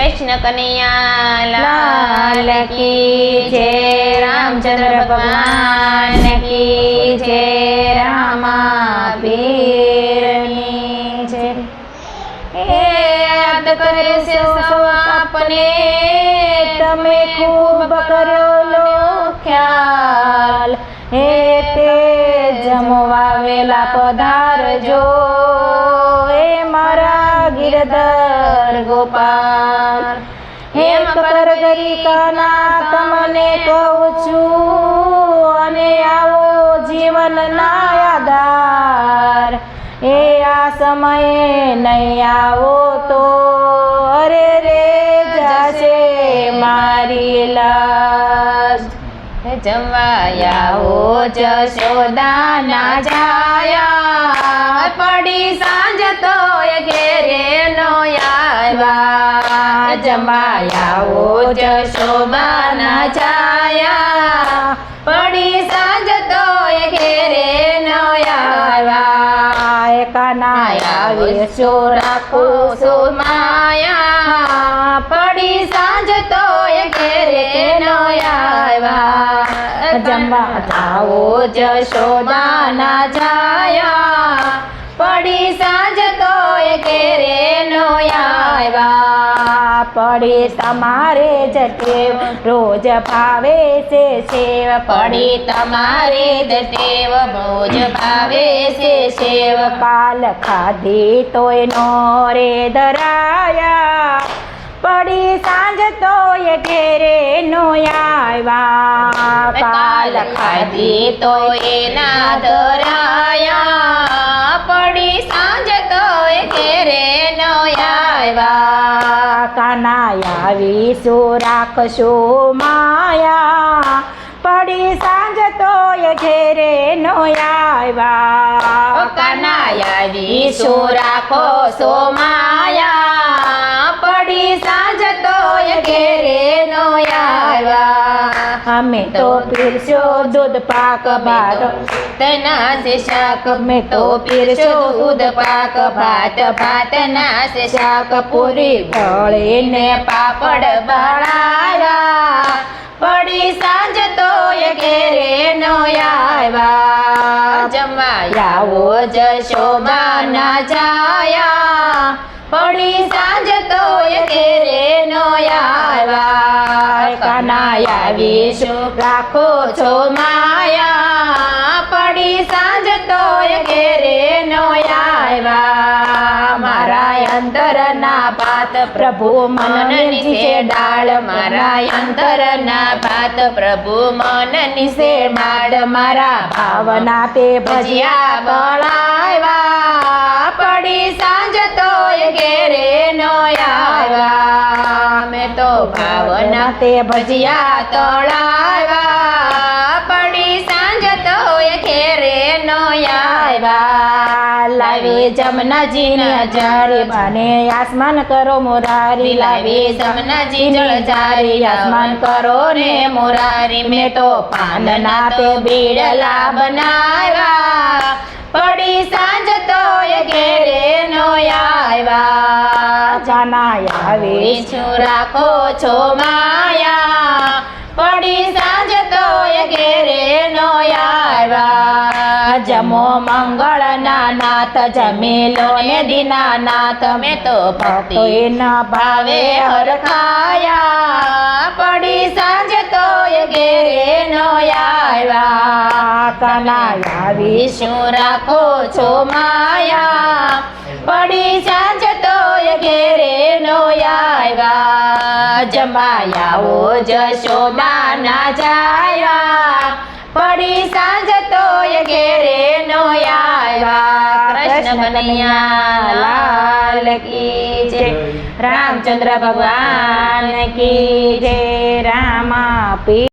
કૃષ્ણ કનૈયા લાલ કી જય રામચંદ્ર ભગવાન કી જય રામા પીરની હે યાદ કરે આપને તમે ખૂબ કર્યો લો ખ્યાલ હે તે જમવાવેલા પધારજો હે મારા ગિરધર ગોપાલ. હે મકર ગરિકાના તમને કહું છું. અને આવો જીવનના આધાર. એ આ સમયે નહીં આવો તો. અરે રે જાશે મારી લાશ હે જમવાયા ઓ જશોદાના જાયા. પડી સાંજ તો ઘેરે નો આવ્યા જમાયા ઓ જશોદાના જાયા પડી સાંજ તો એ ઘેરે નો આવ્યા એ કાનાયા વેસો રાખો સો માયા પડી સાંજ તો એ ઘેરે નો આવ્યા જમવા જાઓ જશોદાના જાયા પડી તમારે જટે રોજ ભાવે છે સેવ પડી તમારે જટેવ રોજ ભાવે છે સેવ. પાલ ખાધી તોય નો રે ધરાયા પડી સાંજ તો એ ઘેરે નો આવ્યા. પાલ ખાધી તો ના ધરાયા પડી સાંજ તો એ ઘેરે નો આવ્યા. કાનાયા વિશુ રાખશો માયા. પડી સાંજ તો એ ઘેરે નો આવ્યા કનાયા વિશુ રાખો સો માયા. અમે તો પીરશો, દૂધ પાક, ભાત. તેના છે શાક મેં તો પીરશો, દૂધ પાક, ભાત. ભાત ના છે શાક, પૂરી ભળીને પાપડ બનાવ્યા પડી સાંજ તો એ ઘેરે નો આવ્યા. જમાયાવો જશોદાના જાયા. પડી સાંજ તો એ ઘેરે નો આવ્યા. કાનાયા વિશુ રાખો છો માયા પડી સાંજ તો એ ઘેરે નો આવ્યા મારા અંતરના પાત પ્રભુ મનની છે ડાળ. મારા અંતરના ભાત પ્રભુ મનની છે ડાળ. મારા ભાવના તે ભજીયા બળાવ્યા પડી સાંજ તો એ ઘેરે નો આવ્યા મેં તો ભાવના તે ભજીયા તળાવા પડી સાંજ તો ઘેરે નો આવ્યા. લાવી જમનાજી જારી બને આસમાન કરો મોરારી. લાવી જમનાજી જળ જારી આસમાન કરો ને મોરારી. મેં તો પાનના તે બીડલા બનાવ્યા. પડી સાંજ તો ઘેરે નો આવ્યા જાનાયા આવી રાખો છો માયા. પડી સાંજ તો ઘેરે નો આવ્યા જમો મંગળ ના નાથ જમેલો ને દીના નાથ મેં તો ભક્તો એના ભાવે હરખાયા પડી સાંજ તો ઘેરે નો આવ્યા કનાયા વિષ્ણુ રાખો છો માયા. પડી સાંજ તો ઘેરે નો આવ્યા. જમાયાઓ ના જાયા. પડી સાંજ તો ઘેરે નો આવ્યા. કૃષ્ણ કનૈયા લાલ કી જય. રામચંદ્ર ભગવાન કી જય. રામા